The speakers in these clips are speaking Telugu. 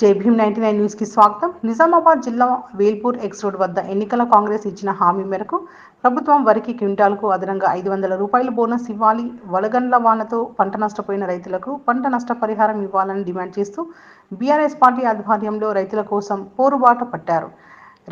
జై భీమ్ నైన్టీ నైన్ న్యూస్కి స్వాగతం. నిజామాబాద్ జిల్లా వేల్పూర్ ఎక్స్ రోడ్ వద్ద ఎన్నికల కాంగ్రెస్ ఇచ్చిన హామీ మేరకు ప్రభుత్వం వరికి క్వింటాల్కు అదనంగా ఐదు వందల రూపాయల బోనస్ ఇవ్వాలి. వలగండ్ల వానతో పంట నష్టపోయిన రైతులకు పంట నష్టపరిహారం ఇవ్వాలని డిమాండ్ చేస్తూ బీఆర్ఎస్ పార్టీ ఆధ్వర్యంలో రైతుల కోసం పోరుబాట పట్టారు.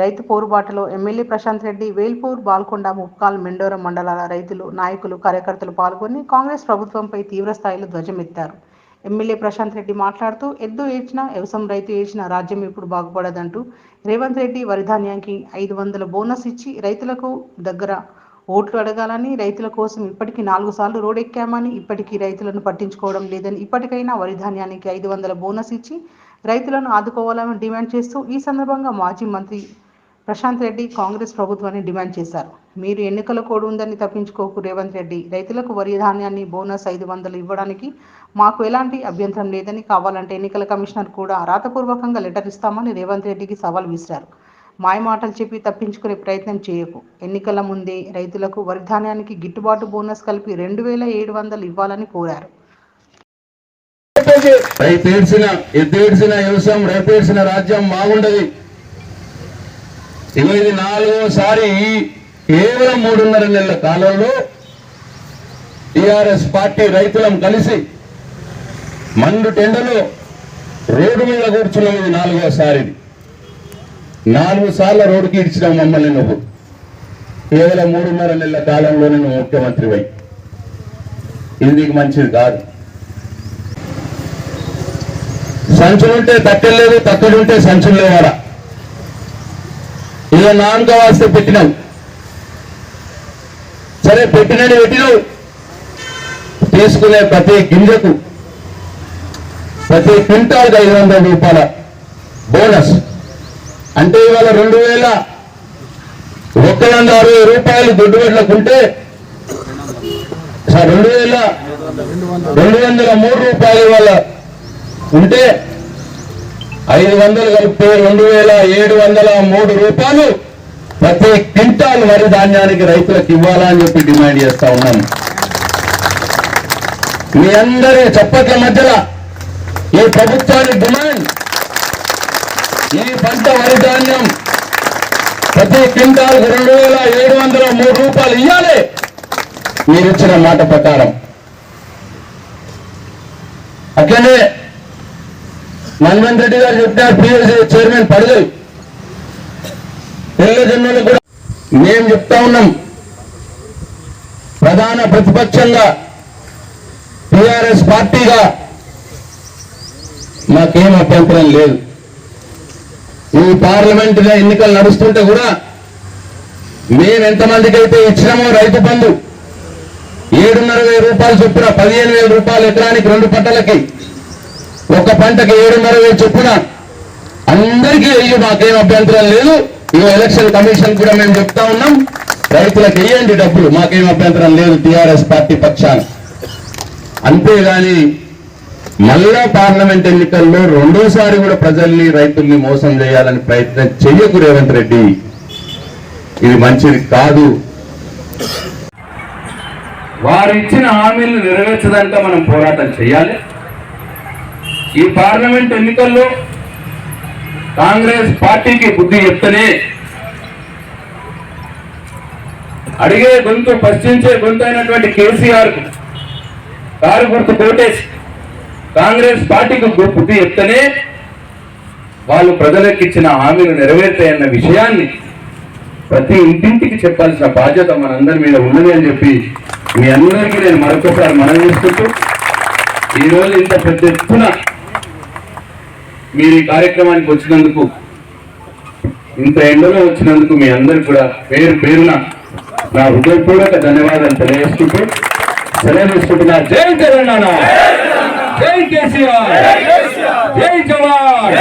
రైతు పోరుబాటలో ఎమ్మెల్యే ప్రశాంత్ రెడ్డి వేల్పూర్ బాల్కొండ ముప్కాల్ మెండోరం మండలాల రైతులు నాయకులు కార్యకర్తలు పాల్గొని కాంగ్రెస్ ప్రభుత్వంపై తీవ్రస్థాయిలో ధ్వజమెత్తారు. ఎమ్మెల్యే ప్రశాంత్ రెడ్డి మాట్లాడుతూ ఎద్దు ఏడ్చినా వ్యవసాయం రైతు ఏడ్చినా రాజ్యం ఇప్పుడు బాగుపడదంటూ రేవంత్ రెడ్డి వరిధాన్యానికి ఐదు వందల బోనస్ ఇచ్చి రైతులకు దగ్గర ఓట్లు అడగాలని రైతుల కోసం ఇప్పటికీ నాలుగు సార్లు రోడ్ ఎక్కామని ఇప్పటికీ రైతులను పట్టించుకోవడం లేదని ఇప్పటికైనా వరి ధాన్యానికి ఐదు వందల బోనస్ ఇచ్చి రైతులను ఆదుకోవాలని డిమాండ్ చేస్తూ ఈ సందర్భంగా మాజీ మంత్రి ప్రశాంత్ రెడ్డి కాంగ్రెస్ ప్రభుత్వాన్ని డిమాండ్ చేశారు. మీరు ఎన్నికల కోడ్ ఉందని తప్పించుకోకు రేవంత్ రెడ్డి. రైతులకు వరి ధాన్యాన్ని బోనస్ ఐదు వందలు ఇవ్వడానికి మాకు ఎలాంటి అభ్యంతరం లేదని కావాలంటే ఎన్నికల కమిషనర్ కూడా రాతపూర్వకంగా లెటర్ ఇస్తామని రేవంత్ రెడ్డికి సవాల్ విసిరారు. మాయమాటలు చెప్పి తప్పించుకునే ప్రయత్నం చేయకు. ఎన్నికల ముందే రైతులకు వరి ధాన్యానికి గిట్టుబాటు బోనస్ కలిపి రెండు వేల ఏడు వందలు ఇవ్వాలని కోరారు. వ్యవసాయం రాజ్యం బాగుండదు ఇది నాలుగోసారి ఈ కేవలం మూడున్నర నెలల కాలంలో టిఆర్ఎస్ పార్టీ రైతులం కలిసి మండు టెండలో రోడ్డు మీద కూర్చున్నాం ఇది నాలుగోసారి నాలుగు సార్లు రోడ్డుకి ఇచ్చినావు మమ్మల్ని నువ్వు. కేవలం మూడున్నర నెలల కాలంలో నువ్వు ముఖ్యమంత్రి వై. ఇది నీకు మంచిది కాదు. సంచులుంటే తట్టెలేదు తట్టెలుంటే సంచులు లేవాడా ఇక నాలుగో వాస్తే పెట్టినావు సరే పెట్టినని పెట్టినావు తీసుకునే ప్రతి గింజకు ప్రతి క్వింటాల్కి ఐదు వందల రూపాయల బోనస్. అంటే ఇవాళ రెండు వేల ఒక్క వంద అరవై రూపాయలు దొడ్డు వెళ్ళకుంటే రెండు వేల రెండు వందల మూడు రూపాయలు ఇవాళ ఉంటే ఐదు వందలు కలిపితే రెండు వేల ఏడు వందల మూడు రూపాయలు. ప్రతి క్వింటాల్ వరి ధాన్యానికి రైతులకు ఇవ్వాలని చెప్పి డిమాండ్ చేస్తా ఉన్నాం. మీ అందరి చప్పట్ల మధ్యలో ఈ ప్రభుత్వానికి డిమాండ్. ఈ పంట వరి ధాన్యం ప్రతి క్వింటాల్ రెండు వేల ఏడు వందల మూడు రూపాయలు ఇవ్వాలి మీరు ఇచ్చిన మాట ప్రకారం. అట్లనే మన్మోహన్ రెడ్డి గారు చెప్పినారు పిఎల్సీ చైర్మన్ పడదు తెల్లజన్మలకు కూడా మేము చెప్తా ఉన్నాం. ప్రధాన ప్రతిపక్షంగా టిఆర్ఎస్ పార్టీగా మాకేం అభ్యంతరం లేదు. ఈ పార్లమెంట్ ఎన్నికలు నడుస్తుంటే కూడా మేము ఎంతమందికి అయితే ఇచ్చినామో రైతు బంధు ఏడున్నర వేల రూపాయలు చొప్పున పదిహేను వేల రూపాయలు ఎకరానికి రెండు పంటలకి ఒక పంటకి ఏడున్నర వేలు చొప్పున అందరికీ వెయ్యి మాకేం అభ్యంతరం లేదు. ఇక ఎలక్షన్ కమిషన్ కూడా మేము చెప్తా ఉన్నాం. రైతులకు వేయండి డబ్బులు మాకేం అభ్యంతరం లేదు టిఆర్ఎస్ పార్టీ పక్షాన. అంతేగాని మళ్ళా పార్లమెంట్ ఎన్నికల్లో రెండోసారి కూడా ప్రజల్ని రైతుల్ని మోసం చేయాలని ప్రయత్నం చెయ్యకు రేవంత్ రెడ్డి. ఇది మంచిది కాదు. వారు ఇచ్చిన హామీలను నెరవేర్చడానికి మనం పోరాటం చేయాలి ఈ పార్లమెంట్ ఎన్నికల్లో కాంగ్రెస్ పార్టీకి బుద్ధి చెప్తేనే అడిగే గొంతు ప్రశ్నించే గొంతు అయినటువంటి కేసీఆర్కు కారు గుర్తు కోటేసి కాంగ్రెస్ పార్టీకి బుద్ధి చెప్తేనే వాళ్ళు ప్రజలకు ఇచ్చిన హామీలు నెరవేర్తాయన్న విషయాన్ని ప్రతి ఇంటింటికి చెప్పాల్సిన బాధ్యత మనందరి మీద ఉన్నది అని చెప్పి మీ అందరికీ నేను మరొకసారి మనం చేసుకుంటూ ఈరోజు ఇంత పెద్ద ఎత్తున మీరు ఈ కార్యక్రమానికి వచ్చినందుకు ఇంత ఎండలో వచ్చినందుకు మీ అందరికి కూడా పేరు పేరున నా హృదయపూర్వక ధన్యవాదాలు తెలియజేసుకుంటూ సెలవు తీసుకుంటున్నా. జై తెలంగాణ! జై కేసీఆర్! జై జవాన్!